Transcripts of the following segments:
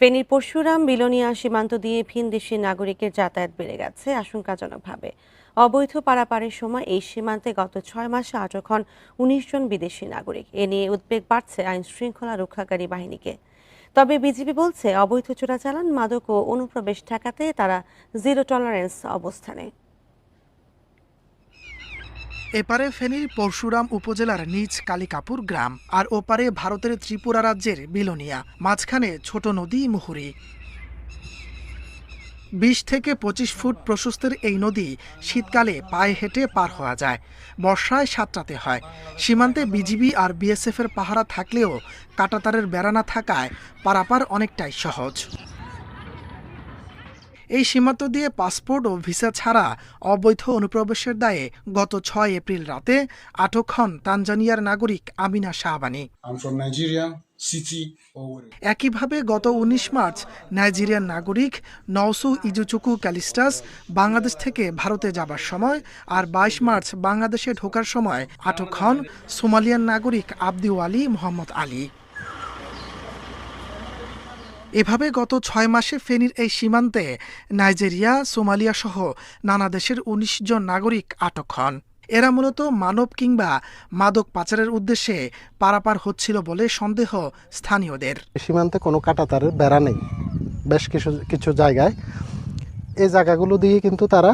ফেনীর পরশুরাম, বিলোনিয়া সীমান্ত দিয়ে ভিনদেশি নাগরিকের যাতায়াত বেড়ে গেছে আশঙ্কাজনকভাবে। অবৈধ পারাপারের সময় এই সীমান্তে গত ছয় মাসে আটক হন উনিশ জন বিদেশি নাগরিক। এ নিয়ে উদ্বেগ বাড়ছে আইন শৃঙ্খলা রক্ষাকারী বাহিনীকে। তবে বিজিবি বলছে, অবৈধ চোরাচালান, মাদক ও অনুপ্রবেশ ঠেকাতে তারা জিরো টলারেন্স অবস্থানে। এপারে ফেনীর পরশুরাম উপজেলার নিজ কালিকাপুর গ্রাম আর ওপারে ভারতের ত্রিপুরা রাজ্যের বিলোনিয়া, মাঝখানে ছোট নদী মুহুরী। বিশ থেকে পঁচিশ ফুট প্রশস্তের এই নদী শীতকালে পায়ে হেঁটে পার হওয়া যায়, বর্ষায় সাঁতরাতে হয়। সীমান্তে বিজিবি আর বিএসএফ এর পাহারা থাকলেও কাটাতারের বেড়া না থাকায় পারাপার অনেকটাই সহজ। এই সীমান্ত দিয়ে পাসপোর্ট ও ভিসা ছাড়া অবৈধ অনুপ্রবেশের দায়ে গত ছয় এপ্রিল রাতে আটক হন তানজানিয়ার নাগরিক আমিনা শাহবানী. একইভাবে গত উনিশ মার্চ নাইজেরিয়ান নাগরিক নওসু ইজুচুকু ক্যালিস্টাস বাংলাদেশ থেকে ভারতে যাবার সময় আর বাইশ মার্চ বাংলাদেশে ঢোকার সময় আটক হন সোমালিয়ান নাগরিক আব্দিউ আলী মোহাম্মদ আলী এভাবে গত ছয় মাসে ফেনীর এই সীমান্তে নাইজেরিয়া সোমালিয়া সহ নানা দেশের উনিশ জন নাগরিক আটক হন। এরা মূলত মানব কিংবা মাদক পাচারের উদ্দেশ্যে পারাপার হচ্ছিল বলে সন্দেহ স্থানীয়দের। সীমান্তে কোনো কাটাতারের বেড়া নেই বেশ কিছু কিছু জায়গায়। এই জায়গাগুলো দিয়ে কিন্তু তারা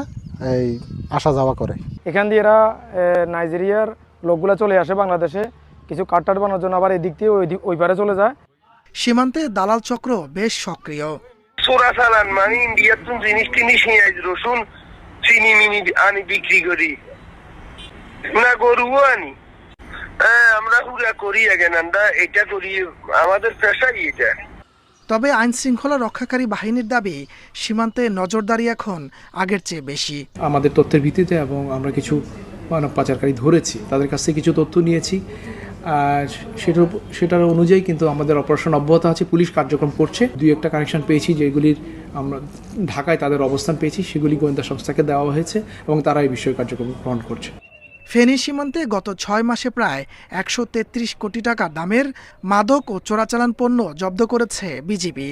এই আসা যাওয়া করে। এখান দিয়ে এরা নাইজেরিয়ার লোকগুলা চলে আসে বাংলাদেশে। কিছু কাটটার বানানোর জন্য আবার এদিক দিয়ে ওই দিক- ওই পারে চলে যায়। সীমান্তে দালাল চক্র বেশ সক্রিয়। চোরা চালান মানে ইন্ডিয়ার জিনিস টিনিস নিয়ে রসুন চিনি মিনি আনি বিক্রি করি। না গরুও আনি। হ্যাঁ আমরা পুরা করি এখন আমরা এটা করি আমাদের পেশাই এটা। তবে আইন শৃঙ্খলা রক্ষাকারী বাহিনীর দাবি সীমান্তে নজরদারি এখন আগের চেয়ে বেশি। আমাদের তথ্যের ভিত্তিতে এবং আমরা কিছু মানব পাচারকারী ধরেছি তাদের কাছ থেকে কিছু তথ্য নিয়েছি। সেটার সেটার অনুযায়ী কিন্তু আমাদের অপারেশন অব্যাহত আছে, পুলিশ কার্যক্রম করছে। দুই একটা কানেকশন পেয়েছি যেগুলির আমরা ঢাকায় তাদের অবস্থান পেয়েছি, সেগুলি গোয়েন্দা সংস্থাকে দেওয়া হয়েছে এবং তারা এই বিষয়ে কার্যক্রম গ্রহণ করছে। ফেনী সীমান্তে গত ছয় মাসে প্রায় একশো তেত্রিশ কোটি টাকা দামের মাদক ও চোরাচালান পণ্য জব্দ করেছে বিজিবি।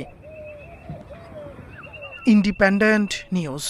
Independent news.